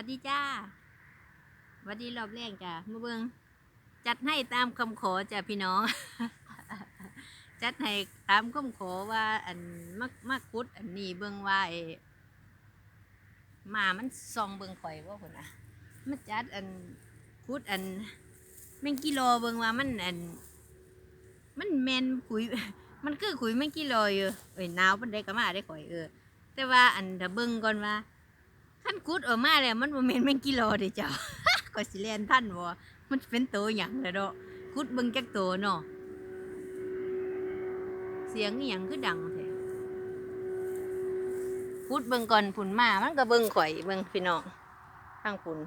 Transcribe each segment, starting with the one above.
วัสดีจ้าหวัสดีรอบแรกจ้ามาเบิงจัดให้ตามคำขอจ้าพี่น้อง จัดให้ตามคำขอว่าอันมักมักคุดอันนี้เบิงว่าไอ้มามันซองเบิงข่อยว่าคนน่ะมันจัดอันคุดอันแมงกิโลเบิงว่ามันอัน มันแมนขุย มันคือขุยแมงกิโลอยู่เอ้ยหนาวปันได้ก็มาได้ข่อยเออแต่ว่าอันถ้าเบิงก่อนว่า ขั้นกุดออกมาแล้วมันบ่แม่นแมงกิโลเด้เจ้าก็สิแล่นทันบ่มันเป็นโตหยังแล้วเนาะกุดเบิ่งจักโตเนาะเสียงอีหยังคือดังแท้กุดเบิ่งก่อนผุนมามันก็เบิ่งข่อยเบิ่งพี่น้องทางผุน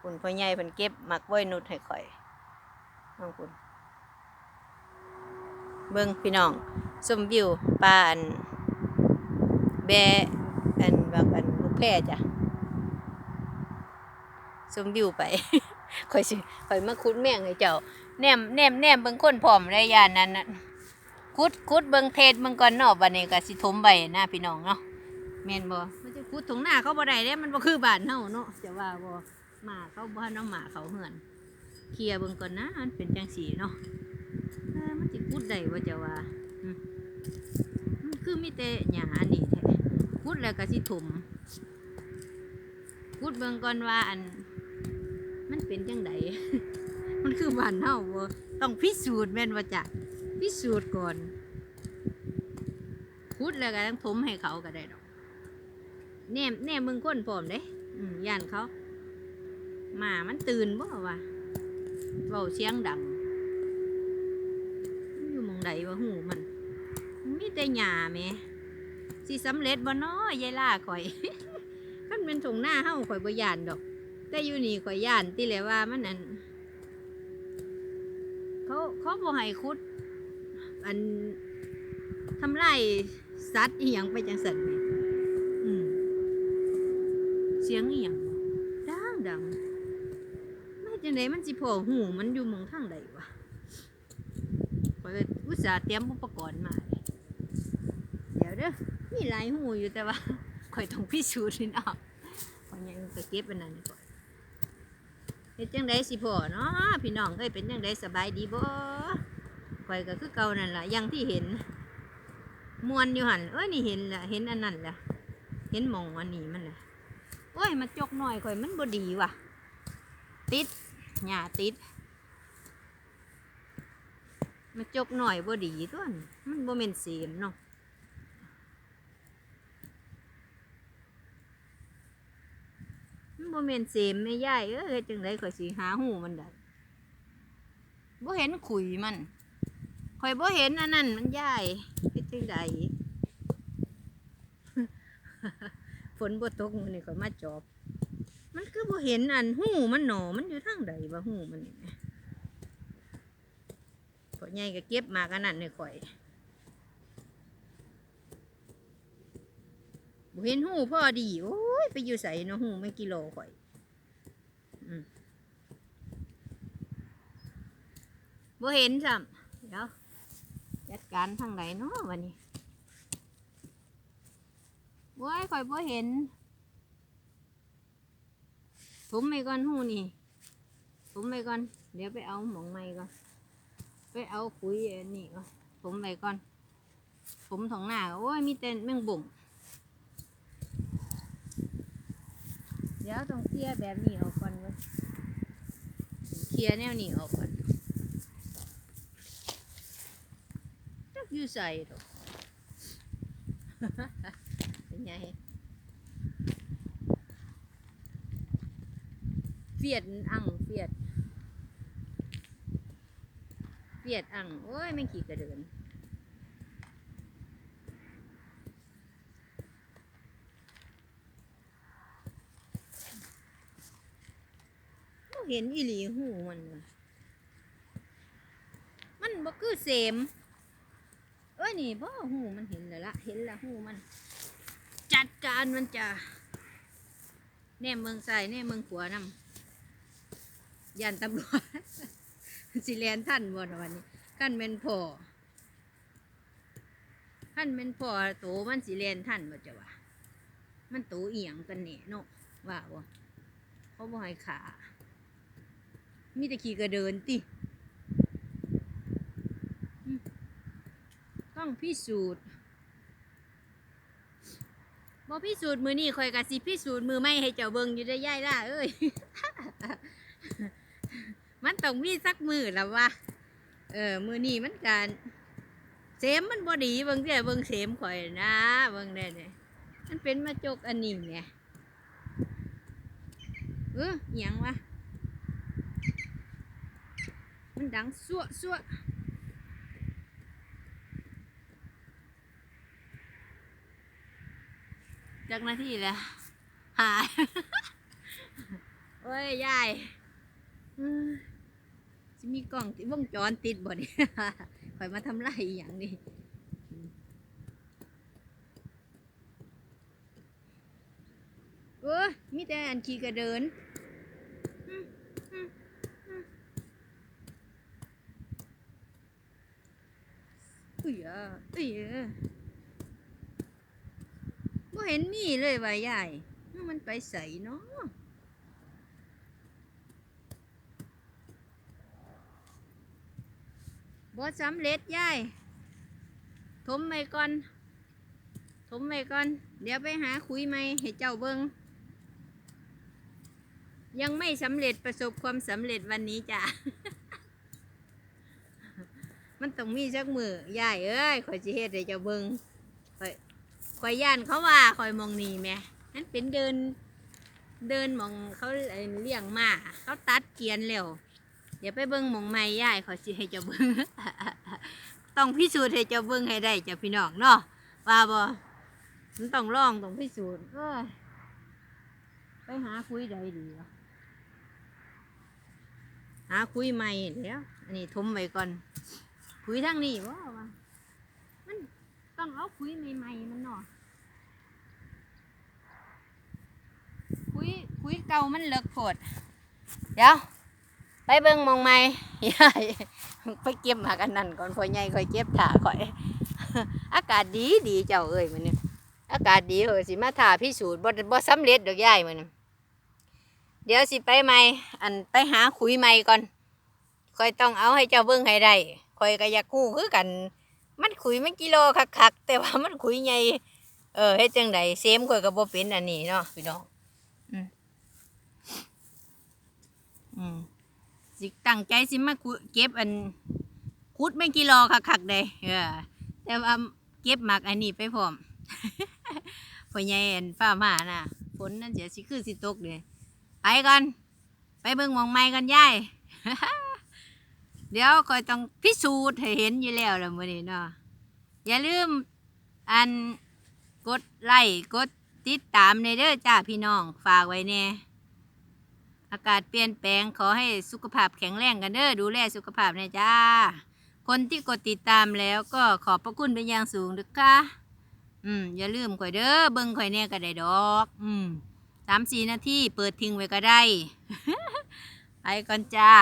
ผุนพ่อใหญ่เพิ่นเก็บหมักไว้นุดให้ข่อยทางผุนเบิ่งพี่น้องชมวิวปลาอันแบอันบางอันลูกแพร่จ้ะ สมวิวไปคอยสิคอยมาคุดแม่งให้เจ้าแนมแนมแนมเบิ่งคนผอมระยะนั้นน่ะคุดคุดเบิ่งเทศเบิ่งก่อนเนาะบัดนี้ก็สิถมใบหนะพี่น้องเนาะแม่นบ่มันจะคุดตรงหน้าเขาบ่ได้เด้มันบ่คือบ้านเฮาเนาะจะว่าบ่หมาเขาบ่น้องหมาเขาเหือนเคลียร์เบิ่งก่อนนะมันเป็นจังซี่เนาะเออมันสิคุดได้บ่จะว่าอืมมันคือมีแต่หญ้าอันนี้แท้พูดแล้วก็สิถุมพูดเบิ่งก่อนว่าอัน เป็นจังไดมันคือบ้านเฮาบ่ต้องพิสูจน์แม่นว่าจะพิสูจน์ก่อนพูดแล้วก็ต้องถมให้เขาก็ได้ดอกแน่แน่มึงก้นพร้อมเด้ย่านเขาหมามันตื่นบ่วะเว้าเสียงดัง อยู่มองใดวะหูมัน มีแต่หญ้าแหมสิสำเร็จบ่น้อยายล่าข่อยคันเป็นถงหน้าเฮาข่อยบ่ย่านดอก แต่อยู่นี่ข่อยย่านติแหละว่ามันอัน เขาเขาบ่ให้ขุด อันทำลายสัตว์อีหยังไปจังซั่นแหมอืมเสียงอีหยังดังดังไม่จังไดมันสิพอหูมันอยู่หมองทางใดวะข่อยก็อุตส่าห์เตรียมอุปกรณ์มาเลยเดี๋ยวเด้อมีหลายหูอยู่แต่ว่าข่อยต้องพิสูจน์นี่เนาะข่อยยังก็เก็บอันนั้นก่อน เป็นจังไดสิพ่อเนาะพี่น้องเอ้ยเป็นจังไดสบายดีบ่ข่อยก็คือเก่านั่นล่ะอยังที่เห็นมวนอยู่หันเอ้ยนี่เห็นละเห็นอันนั้นล่ะเห็นมองอันนี้มันล่ะโอ้ยมาจกหน่อยข่อยมันบ่ดีว่ะ ติดหญ้าติดมาจกหน่อยบ่ดีตัวนี้มันบ่แม่นเสียมเนาะ มัน บ่แม่นเสมแม่ยายเอ้ยจังไดข่อยสิหาหูมันได้บ่เห็นขุยมันข่อยบ่เห็นอันนั้นมันยายเฮ็ดจังไดฝนบ่ตกมื้อนี้ข่อยมาจอบ มันคือบ่เห็นอันหูมันหนอมันอยู่ทางใดบ่หูมันนี่แหมพ่อใหญ่ก็เก็บมากันนั่นนี่ข่อยบ่เห็นหูพอดีโอ้ ยไปอยู่ใส่เนาะหูไม่กิโลข่อยอืมบ่เห็นซ้ำเดี๋ยวจัดการทางไหนเนาะวันนี้โอ้ยข่อยบ่เห็น ผมไปก่อนหูนี่ ผมไปก่อน เดี๋ยวไปเอาหมองไม้ก่อน ไปเอาคุยอันนี้ก่อน ผมไปก่อน ผมถองหน้าโอ้ยมีแต่แมงบุ่ง ดี๋ยวต้องเคลียร์แบบนี้ออกก่อนเว้ยเคลียร์แนวนี้ออกก่อนจักอยู่ใส่ดอกเป็นไงเฟียดอังเฟียดเฟียดอังโอ้ยไม่ขี่กระเดิน เห็นอีหลีหูมันว่ะมันบ่คือเสม เอ้ยนี่บ่หูมันเห็นแล้วละเห็นและหูมัน จัดการมันจะแน่เมืองใส่แน่เมืองขวานำยันตำรวจสิแลนท่านบ่นวันนี้ขั้นเป็นพ่อขั้นเป็นพ่อโตมันสิแลนท่านบ่จะว่ามันโตเอียงกันแน่เนาะว่าบ่เขาบ่ให้ขา มีแต่ขี่กระเดินติต้องพิสูจน์บ่พิสูจน์มือนี่ข่อยกะสิพิสูจน์มือไม่ให้เจ้าเบิงอยู่ได้ย่ายล่ะเอ้ย มันต้องมีสักมือแล้ววะเออ มือนี่มันการเสมมันบ่ดีเบิงเด้อเบิงเสมข่อยนะเบิงได้เนี่ยมันเป็นมาจกอันนี้เนี่ยเอออหยังวะ มันดังสั่วสั่วจากนาทีแล้ว หาย โอ้ย ยายจะมีกล่องวงจรติดบ่นี่คอยมาทำไรอย่างนี้เออมีแต่อันขี่กระเดิน อุ้ยอะอุยอะบ่เห็นมีเลยว่ายายมันไปใส่เนาะบ่สำเร็จยายถมไปก่อนถมไปก่อน เดี๋ยวไปหาคุยไหมให้เจ้าเบิ้งยังไม่สำเร็จประสบความสำเร็จวันนี้จ้ะ มันต้องมีสักมือยายเอ้ยข่อยสิเฮ็ดให้เจ้าเบิ่งข่อยข่อยย่านเขาว่าข่อยมองนี่แหม่นั่นเป็นเดิน เดินมองเขาเลี้ยงมาเขาตัดเกียนแล้วเดี๋ยวไปเบิ่งมองใหม่ยายข่อยสิให้เจ้าเบิ่งต้องพิสูจน์ให้เจ้าเบิ่งให้ได้จ้ะพี่น้องเนาะว่าบ่มันต้องลองต้องพิสูจน์เอ้ยไปหาคุยใดดีวะหาคุยใหม่เดี๋ยวอันนี้ทุมไว้ก่อน คุยทางนี้ว่ว่ามันต้องเอาคุยใหม่ๆมันเนาะคุยคุยเก่ามันเลิกโพดเดี๋ยวไปเบิ่งมองใหม่ยายไปเก็บมากันนั้นก่อนพ่อใหญ่ค่อยเก็บถ่าข่อย อากาศดีดีเจ้าเอ้ยมื้อนี้อากาศดีเออสิมาถ่าพิสูจน์บ่บ่สำเร็จดอกยายมื้อนเดี๋ยวสิไปใหม่อันไปหาคุยใหม่ก่อนค่อยต้องเอาให้เจ้าเบิ่งให้ได้ ข่อยก็อยากกู้คือกัน มันขุยมันกิโลคักๆแต่ว่ามันขุยใหญ่เออเฮ็ดจังไดเซมข่อยก็บ่เป็นอันนี้เนาะพี่น้องอืมอืมสิตั้งใจสิมาขุเก็บอันขุดไม่กิโลคักๆเด้เออแต่ว่าเก็บหมักอันนี้ไปพร้อมพ่อใหญ่อันฟ้ามาน่ะฝนนั่นเสียสิคือสิตกเด้ไปก่อนไปเบิ่งหมองใหม่กันยาย เดี๋ยวคอยต้องพิสูจน์ให้เห็นอยู่แล้วละมื้อนี้เนาะอย่าลืมอันกดไลค์กดติดตามในเด้อจ้าพี่น้องฝากไว้แน่อากาศเปลี่ยนแปลงขอให้สุขภาพแข็งแรงกันเด้อดูแลสุขภาพนะจ้า คนที่กดติดตามแล้วก็ขอบพระคุณเป็นอย่างสูงด้อค่ะอืมอย่าลืมข่อยเด้อเบิ่งข่อยแน่ก็ได้ดอก อืมสามสี่นาทีเปิดทิ้งไว้ก็ได้ ไปก่อนจ้า